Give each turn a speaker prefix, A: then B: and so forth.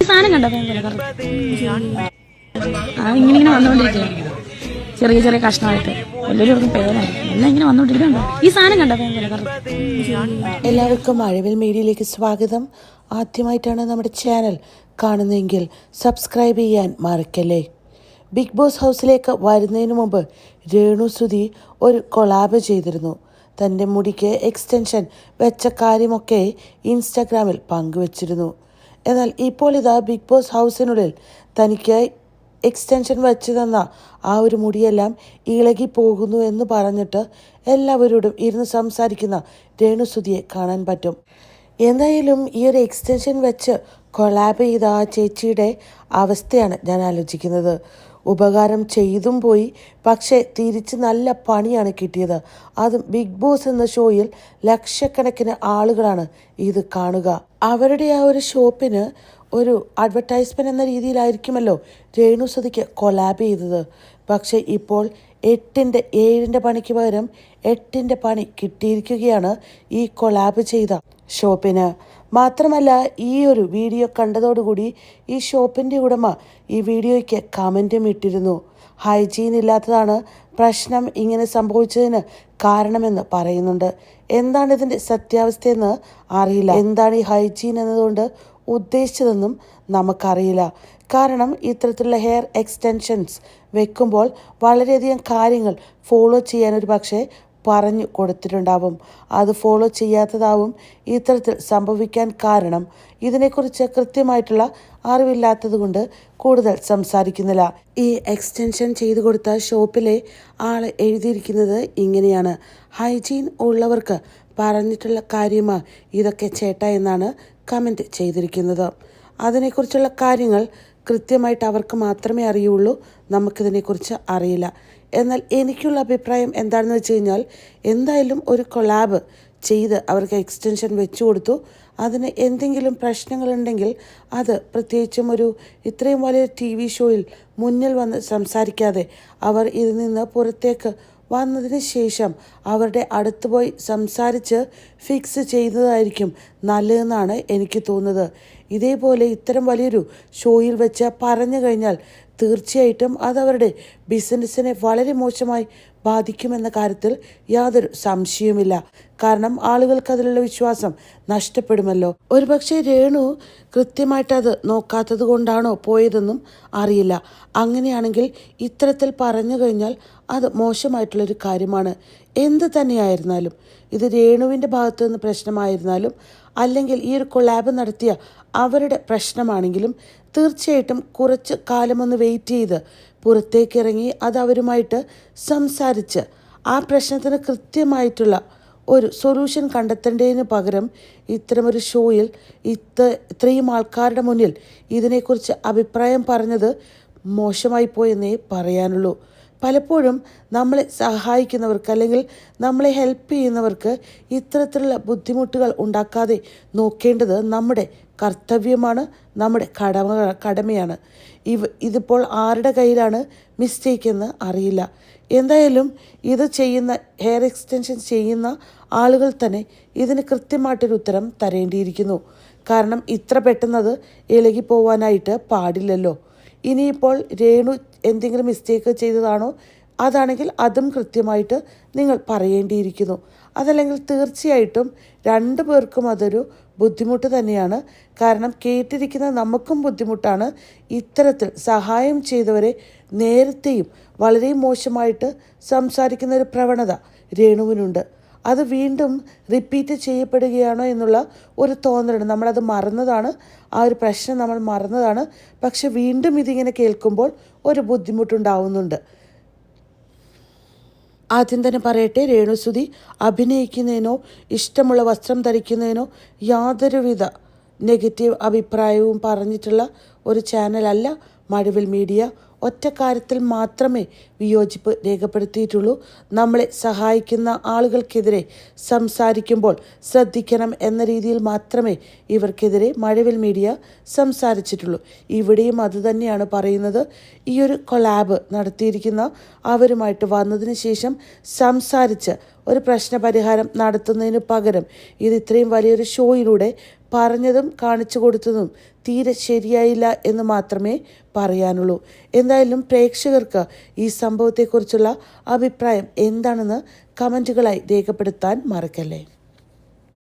A: കണ്ടോ? ഇങ്ങനെ ഇങ്ങനെ വന്നുകൊണ്ടിരിക്കുകയാണ് ചെറിയ ചെറിയ കഷ്ണമായിട്ട്. എല്ലാവരും പേരാണ്. എല്ലാം ഇങ്ങനെ വന്നുകൊണ്ടിരിക്കുന്നുണ്ടോ? ഈ സാധനം കണ്ടോ.
B: എല്ലാവർക്കും അഴവിൽ മീഡിയയിലേക്ക് സ്വാഗതം. ആദ്യമായിട്ടാണ് നമ്മുടെ ചാനൽ കാണുന്നതെങ്കിൽ സബ്സ്ക്രൈബ് ചെയ്യാൻ മറക്കല്ലേ. ബിഗ് ബോസ് ഹൗസിലേക്ക് വരുന്നതിന് മുമ്പ് രേണു സുധി ഒരു കൊളാബ് ചെയ്തിരുന്നു. തന്റെ മുടിക്ക് എക്സ്റ്റൻഷൻ വെച്ച കാര്യമൊക്കെ ഇൻസ്റ്റാഗ്രാമിൽ പങ്കുവച്ചിരുന്നു. എന്നാൽ ഇപ്പോൾ ഇതാ ബിഗ് ബോസ് ഹൗസിനുള്ളിൽ തനിക്ക് എക്സ്റ്റൻഷൻ വെച്ച് തന്ന ആ ഒരു മുടിയെല്ലാം ഇളകി പോകുന്നു എന്ന് പറഞ്ഞിട്ട് എല്ലാവരോടും ഇരുന്ന് സംസാരിക്കുന്ന രേണുസുതിയെ കാണാൻ പറ്റും. എന്തായാലും ഈ ഒരു എക്സ്റ്റൻഷൻ വെച്ച് കൊളാബ് ചെയ്ത ആ ചേച്ചിയുടെ അവസ്ഥയാണ് ഞാൻ ആലോചിക്കുന്നത്. ഉപകാരം ചെയ്തും പോയി. പക്ഷേ തിരിച്ച് നല്ല പണിയാണ് കിട്ടിയത്. അതും ബിഗ് ബോസ് എന്ന ഷോയിൽ ലക്ഷക്കണക്കിന് ആളുകളാണ് ഇത് കാണുക. അവരുടെ ആ ഒരു ഷോപ്പിന് ഒരു അഡ്വർടൈസ്മെന്റ് എന്ന രീതിയിലായിരിക്കുമല്ലോ രേണു സതിക്ക് കൊലാബ് ചെയ്തത്. പക്ഷേ ഇപ്പോൾ എട്ടിന്റെ ഏഴിന്റെ പണിക്ക് പകരം എട്ടിന്റെ പണി കിട്ടിയിരിക്കുകയാണ് ഈ കൊലാബ് ചെയ്ത ഷോപ്പിന്. മാത്രമല്ല ഈ ഒരു വീഡിയോ കണ്ടതോടുകൂടി ഈ ഷോപ്പിന്റെ ഉടമ ഈ വീഡിയോയ്ക്ക് കമന്റും ഇട്ടിരുന്നു. ഹൈജീൻ ഇല്ലാത്തതാണ് പ്രശ്നം ഇങ്ങനെ സംഭവിച്ചതിന് കാരണമെന്ന് പറയുന്നുണ്ട്. എന്താണ് ഇതിന്റെ സത്യാവസ്ഥയെന്ന് അറിയില്ല. എന്താണ് ഈ ഹൈജീൻ എന്നതുകൊണ്ട് ഉദ്ദേശിച്ചതെന്നും നമുക്കറിയില്ല. കാരണം ഇത്തരത്തിലുള്ള ഹെയർ എക്സ്റ്റൻഷൻസ് വെക്കുമ്പോൾ വളരെയധികം കാര്യങ്ങൾ ഫോളോ ചെയ്യാൻ ഒരു പക്ഷേ പറഞ്ഞു കൊടുത്തിട്ടുണ്ടാവും. അത് ഫോളോ ചെയ്യാത്തതാവും ഇത്തരത്തിൽ സംഭവിക്കാൻ കാരണം. ഇതിനെക്കുറിച്ച് കൃത്യമായിട്ടുള്ള അറിവില്ലാത്തതുകൊണ്ട് കൂടുതൽ സംസാരിക്കുന്നില്ല. ഈ എക്സ്റ്റൻഷൻ ചെയ്തു കൊടുത്ത ഷോപ്പിലെ ആൾ എഴുതിയിരിക്കുന്നത് ഇങ്ങനെയാണ്. ഹൈജീൻ ഉള്ളവർക്ക് പറഞ്ഞിട്ടുള്ള കാര്യമാ ഇതൊക്കെ ചേട്ട എന്നാണ് കമന്റ് ചെയ്തിരിക്കുന്നത്. അതിനെക്കുറിച്ചുള്ള കാര്യങ്ങൾ കൃത്യമായിട്ട് അവർക്ക് മാത്രമേ അറിയുള്ളൂ. നമുക്കിതിനെക്കുറിച്ച് അറിയില്ല. എന്നാൽ എനിക്കുള്ള അഭിപ്രായം എന്താണെന്ന് വെച്ച് കഴിഞ്ഞാൽ എന്തായാലും ഒരു കൊളാബ് ചെയ്ത് അവർക്ക് എക്സ്റ്റൻഷൻ വെച്ചു കൊടുത്തു. അതിന് എന്തെങ്കിലും പ്രശ്നങ്ങളുണ്ടെങ്കിൽ അത് പ്രത്യേകിച്ചും ഒരു ഇത്രയും വലിയ ടി വി ഷോയിൽ മുന്നിൽ വന്ന് സംസാരിക്കാതെ അവർ ഇതിൽ നിന്ന് പുറത്തേക്ക് വന്നതിന് ശേഷം അവരുടെ അടുത്ത് പോയി സംസാരിച്ച് ഫിക്സ് ചെയ്തതായിരിക്കും നല്ലതെന്നാണ് എനിക്ക് തോന്നുന്നത്. ഇതേപോലെ ഇത്തരം വലിയൊരു ഷോയിൽ വെച്ച് പറഞ്ഞു കഴിഞ്ഞാൽ തീർച്ചയായിട്ടും അതവരുടെ ബിസിനസ്സിനെ വളരെ മോശമായി ബാധിക്കുമെന്ന കാര്യത്തിൽ യാതൊരു സംശയവുമില്ല. കാരണം ആളുകൾക്ക് അതിലുള്ള വിശ്വാസം നഷ്ടപ്പെടുമല്ലോ. ഒരുപക്ഷെ രേണു കൃത്യമായിട്ട് അത് നോക്കാത്തത് കൊണ്ടാണോ പോയതെന്നും അറിയില്ല. അങ്ങനെയാണെങ്കിൽ ഇത്തരത്തിൽ പറഞ്ഞു കഴിഞ്ഞാൽ അത് മോശമായിട്ടുള്ളൊരു കാര്യമാണ്. എന്ത് തന്നെയായിരുന്നാലും ഇത് രേണുവിന്റെ ഭാഗത്തു നിന്ന് പ്രശ്നമായിരുന്നാലും അല്ലെങ്കിൽ ഈ ഒരു കൊളാബ് നടത്തിയ അവരുടെ പ്രശ്നമാണെങ്കിലും തീർച്ചയായിട്ടും കുറച്ച് കാലമൊന്ന് വെയിറ്റ് ചെയ്ത് പുറത്തേക്കിറങ്ങി അത് അവരുമായിട്ട് സംസാരിച്ച് ആ പ്രശ്നത്തിന് കൃത്യമായിട്ടുള്ള ഒരു സൊല്യൂഷൻ കണ്ടെത്തേണ്ടതിന് പകരം ഇത്തരമൊരു ഷോയിൽ ഇത്ര ഇത്രയും ആൾക്കാരുടെ മുന്നിൽ ഇതിനെക്കുറിച്ച് അഭിപ്രായം പറഞ്ഞത് മോശമായി പോയെന്നേ പറയാനുള്ളൂ. പലപ്പോഴും നമ്മളെ സഹായിക്കുന്നവർക്ക് അല്ലെങ്കിൽ നമ്മളെ ഹെൽപ്പ് ചെയ്യുന്നവർക്ക് ഇത്തരത്തിലുള്ള ബുദ്ധിമുട്ടുകൾ ഉണ്ടാക്കാതെ നോക്കേണ്ടത് നമ്മുടെ കർത്തവ്യമാണ് നമ്മുടെ കടമ കടമയാണ്. ഇവ ഇതിപ്പോൾ ആരുടെ കയ്യിലാണ് മിസ്റ്റേക്ക് എന്ന് അറിയില്ല. എന്തായാലും ഇത് ചെയ്യുന്ന ഹെയർ എക്സ്റ്റൻഷൻ ചെയ്യുന്ന ആളുകൾ തന്നെ ഇതിന് കൃത്യമായിട്ടൊരു ഉത്തരം തരേണ്ടിയിരിക്കുന്നു. കാരണം ഇത്ര പെട്ടെന്നത് ഇളകി പോവാനായിട്ട് പാടില്ലല്ലോ. ഇനിയിപ്പോൾ രേണു എന്തെങ്കിലും മിസ്റ്റേക്ക് ചെയ്തതാണോ? അതാണെങ്കിൽ അതും കൃത്യമായിട്ട് നിങ്ങൾ പറയേണ്ടിയിരിക്കുന്നു. അതല്ലെങ്കിൽ തീർച്ചയായിട്ടും രണ്ടു പേർക്കും അതൊരു ബുദ്ധിമുട്ട് തന്നെയാണ്. കാരണം കേട്ടിരിക്കുന്ന നമുക്കും ബുദ്ധിമുട്ടാണ്. ഇത്തരത്തിൽ സഹായം ചെയ്തവരെ നേരത്തെയും വളരെ മോശമായിട്ട് സംസാരിക്കുന്ന ഒരു പ്രവണത രേണുവിനുണ്ട്. അത് വീണ്ടും റിപ്പീറ്റ് ചെയ്യപ്പെടുകയാണോ എന്നുള്ള ഒരു തോന്നലുണ്ട്. നമ്മളത് മറന്നതാണ്. ആ ഒരു പ്രശ്നം നമ്മൾ മറന്നതാണ്. പക്ഷെ വീണ്ടും ഇതിങ്ങനെ കേൾക്കുമ്പോൾ ഒരു ബുദ്ധിമുട്ടുണ്ടാവുന്നുണ്ട്. ആദ്യം തന്നെ പറയട്ടെ രേണുസുതി അഭിനയിക്കുന്നതിനോ ഇഷ്ടമുള്ള വസ്ത്രം ധരിക്കുന്നതിനോ യാതൊരുവിധ നെഗറ്റീവ് അഭിപ്രായവും പറഞ്ഞിട്ടുള്ള ഒരു ചാനലല്ല മഴവിൽ മീഡിയ ഒറ്റ കാര്യത്തിൽ മാത്രമേ വിയോജിപ്പ് രേഖപ്പെടുത്തിയിട്ടുള്ളൂ. നമ്മളെ സഹായിക്കുന്ന ആളുകൾക്കെതിരെ സംസാരിക്കുമ്പോൾ ശ്രദ്ധിക്കണം എന്ന രീതിയിൽ മാത്രമേ ഇവർക്കെതിരെ മഴവിൽ മീഡിയ സംസാരിച്ചിട്ടുള്ളൂ. ഇവിടെയും അതുതന്നെയാണ് പറയുന്നത്. ഈ ഒരു കൊലാബ് നടത്തിയിരിക്കുന്ന അവരുമായിട്ട് വന്നതിന് ശേഷം സംസാരിച്ച് ഒരു പ്രശ്നപരിഹാരം നടത്തുന്നതിന് പകരം ഇത് ഇത്രയും വലിയൊരു ഷോയിലൂടെ പറഞ്ഞതും കാണിച്ചു കൊടുത്തതും തീരെ ശരിയായില്ല എന്ന് മാത്രമേ പറയാനുള്ളൂ. എന്തായാലും പ്രേക്ഷകർക്ക് ഈ സംഭവത്തെക്കുറിച്ചുള്ള അഭിപ്രായം എന്താണെന്ന് കമന്റുകളായി രേഖപ്പെടുത്താൻ മറക്കല്ലേ?